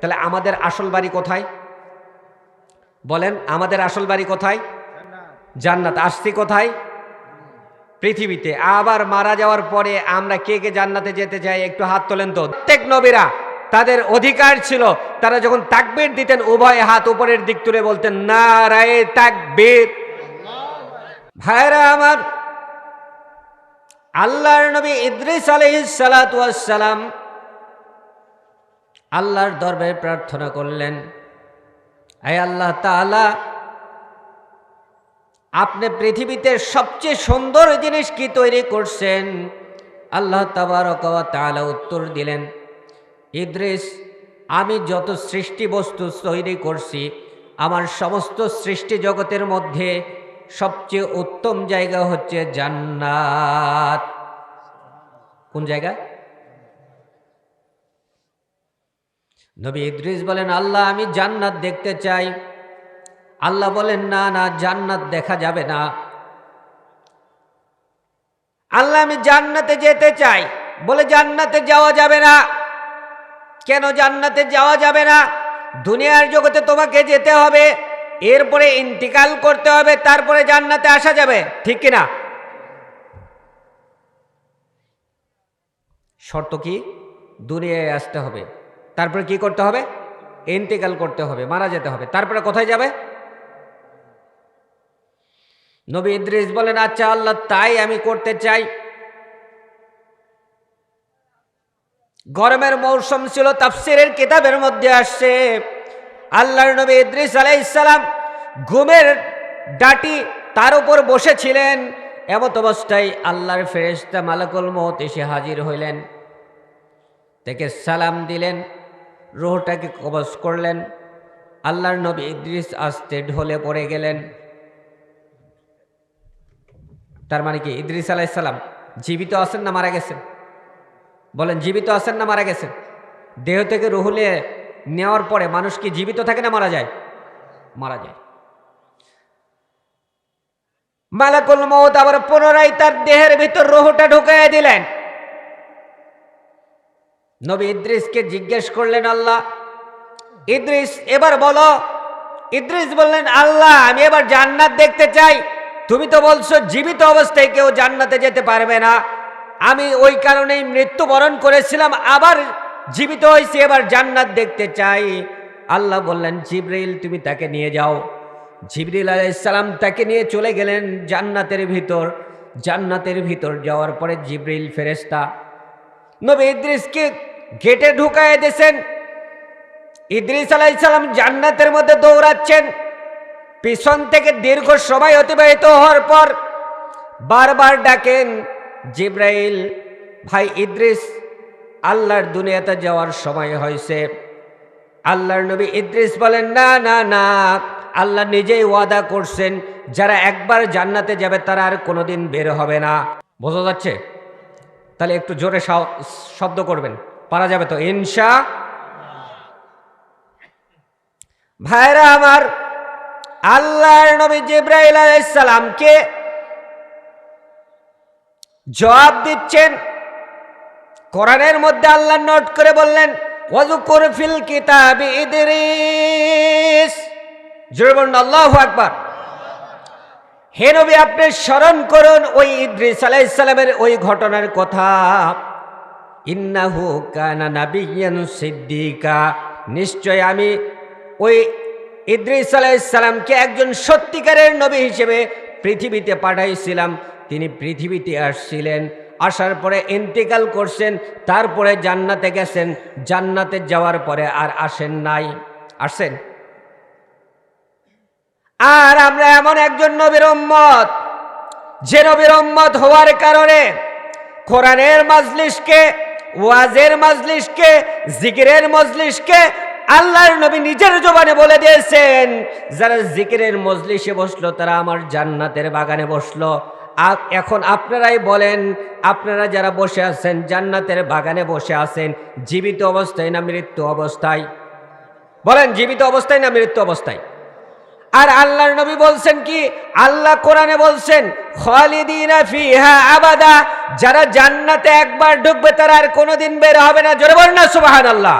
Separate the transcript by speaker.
Speaker 1: তাহলে আমাদের আসল বাড়ি কোথায়? বলেন, আমাদের আসল বাড়ি কোথায়? জান্নাত। আসছি কোথায়? পৃথিবীতে। আবার মারা যাওয়ার পরে আমরা কে কে জান্নাতে যেতে চাই একটু হাত তোলেন তো। প্রত্যেক নবীরা তাদের অধিকার ছিল। তারা যখন তাকবীর দিতেন, উভয় হাত উপরের দিক তুলে বলতেন না রায়ে তাকবীর। ভাইরা আমার, আল্লাহর নবী ইদ্রিস আলহিসালাম আল্লাহর দরবারে প্রার্থনা করলেন আয় আল্লাহ তাআলা, আপনি পৃথিবীতে সবচেয়ে সুন্দর জিনিস কি তৈরি করছেন? আল্লাহ তাবারক তাআলা উত্তর দিলেন, ইদ্রিস, আমি যত সৃষ্টি বস্তু তৈরি করছি, আমার সমস্ত সৃষ্টি জগতের মধ্যে সবচেয়ে উত্তম জায়গা হচ্ছে জান্নাত। কোন জায়গা? নবী ইদ্রিস বলেন, আল্লাহ, আমি জান্নাত দেখতে চাই। আল্লাহ বলেন, না না, জান্নাত দেখা যাবে না। আল্লাহ, আমি জান্নাতে যেতে চাই। বলে, জান্নাতে যাওয়া যাবে না। কেন জান্নাতে যাওয়া যাবে না? দুনিয়ার জগতে তোমাকে যেতে হবে। এরপরে ইন্তিকাল করতে হবে, তারপরে জান্নাতে আসা যাবে। ঠিক কিনা শর্ত কি? দুনিয়ায় আসতে হবে। তারপরে কি করতে হবে? ইন্তেকাল করতে হবে, মারা যেতে হবে। তারপরে কোথায় যাবে? নবী ইদ্রিস বলেন আচ্ছা আল্লাহ, তাই আমি করতে চাই। গরমের মৌসুম ছিল, তাফসিরের কিতাবের মধ্যে আসছে, আল্লাহর নবী ইদ্রিস আলাইসালাম ঘুমের ডাটি তার উপর বসেছিলেন। এমত অবস্থায় আল্লাহর ফেরেশতা মালাকুল মত এসে হাজির হইলেন। তাকে সালাম দিলেন। রোহটাকে কবজ করলেন। আল্লাহর নবী ইদ্রিস আসতে ঢলে পড়ে গেলেন। তার মানে কি? ইদ্রিস আলাইসাল্লাম জীবিত আছেন না মারা গেছেন? বলেন, জীবিত আছেন না মারা গেছেন? দেহ থেকে রুহুলে নেওয়ার পরে মানুষ কি জীবিত থাকে না মারা যায়? মারা যায়। মালাকুল মৌত আবার পুনরায় তার দেহের ভিতর রোহটা ঢুকাইয়া দিলেন। নবী ইদ্রিসকে জিজ্ঞেস করলেন, আল্লাহ, ইদ্রিস, এবার বলো। ইদ্রিস বললেন, আল্লাহ, আমি এবার জান্নাত দেখতে চাই। তুমি তো বলছো জীবিত অবস্থায় কেউ জান্নাতে যেতে পারবে না। আমি ওই কারণেই মৃত্যুবরণ করেছিলাম, আবার জীবিত হয়েছি, এবার জান্নাত দেখতে চাই। আল্লাহ বললেন, জিব্রাইল, তুমি তাকে নিয়ে যাও। জিবরিল আলাইসালাম তাকে নিয়ে চলে গেলেন জান্নাতের ভিতর। জান্নাতের ভিতর যাওয়ার পরে জিব্রিল ফেরেস্তা নবী ইদ্রিসকে গেটে ঢুকায় দিয়েছেন। ইদ্রিস আলাইসালাম জান্নাতের মধ্যে দৌড়াচ্ছেন। পিছন থেকে দীর্ঘ সময় অতিবাহিত হওয়ার পর বারবার ডাকেন, জিব্রাইল, ভাই ইদ্রিস, আল্লাহর দুনিয়াতে যাওয়ার সময় হয়েছে। আল্লাহর নবী ইদ্রিস বলেন, না না না, আল্লাহ নিজেই ওয়াদা করছেন, যারা একবার জান্নাতে যাবে তারা আর কোনোদিন বের হবে না। বোঝা যাচ্ছে? তাহলে একটু জোরে শব্দ করবেন। পারা যাবে তো, ইনশা ভাইরা আমার, আল্লাহর নবী জিব্রাইল আলাইসালামকে জবাব দিচ্ছেন, কোরআনের মধ্যে আল্লাহ নোট করে বললেন ওয়াজুকুর ফিল কিতাবি ইদরিস। জোরে আল্লাহু আকবার। হে নবী, আপনি স্মরণ করুন ওই ইদ্রিস আলাইসালামের ওই ঘটনার কথা। ইন্নাহু কানা নাবিয়ান সিদ্দিকা। নিশ্চয় আমি ওই ইদ্রিস আলাইসালামকে একজন সত্যিকারের নবী হিসেবে পৃথিবীতে পাঠাইছিলাম। তিনি পৃথিবীতে আসছিলেন, আসার পরে ইন্তেকাল করছেন, তারপরে জান্নাতে গেছেন। জান্নাতে যাওয়ার পরে আর আসেন নাই। আসেন আর আমরা এমন একজন নবীর উম্মত, যে নবীর উম্মত হওয়ার কারণে কোরআনের মাজলিসকে ওয়াজের মাজলিসকে জিকিরের মজলিসকে আল্লাহর নবী নিজের জবানে বলে দিয়েছেন, যারা জিকিরের মজলিসে বসল, তারা আমার জান্নাতের বাগানে বসল। এখন আপনারাই বলেন, আপনারা যারা বসে আছেন, জান্নাতের বাগানে বসে আছেন, জীবিত অবস্থায় না মৃত্যু অবস্থায়? বলেন, জীবিত অবস্থায় না মৃত্যু অবস্থায়? আর আল্লাহর নবী বলছেন কি? আল্লাহ কোরআনে বলছেন যারা জান্নাতে একবার ঢুকবে তারা আর কোনোদিন বের হবে না। জোরে বলুন না সুবহানাল্লাহ।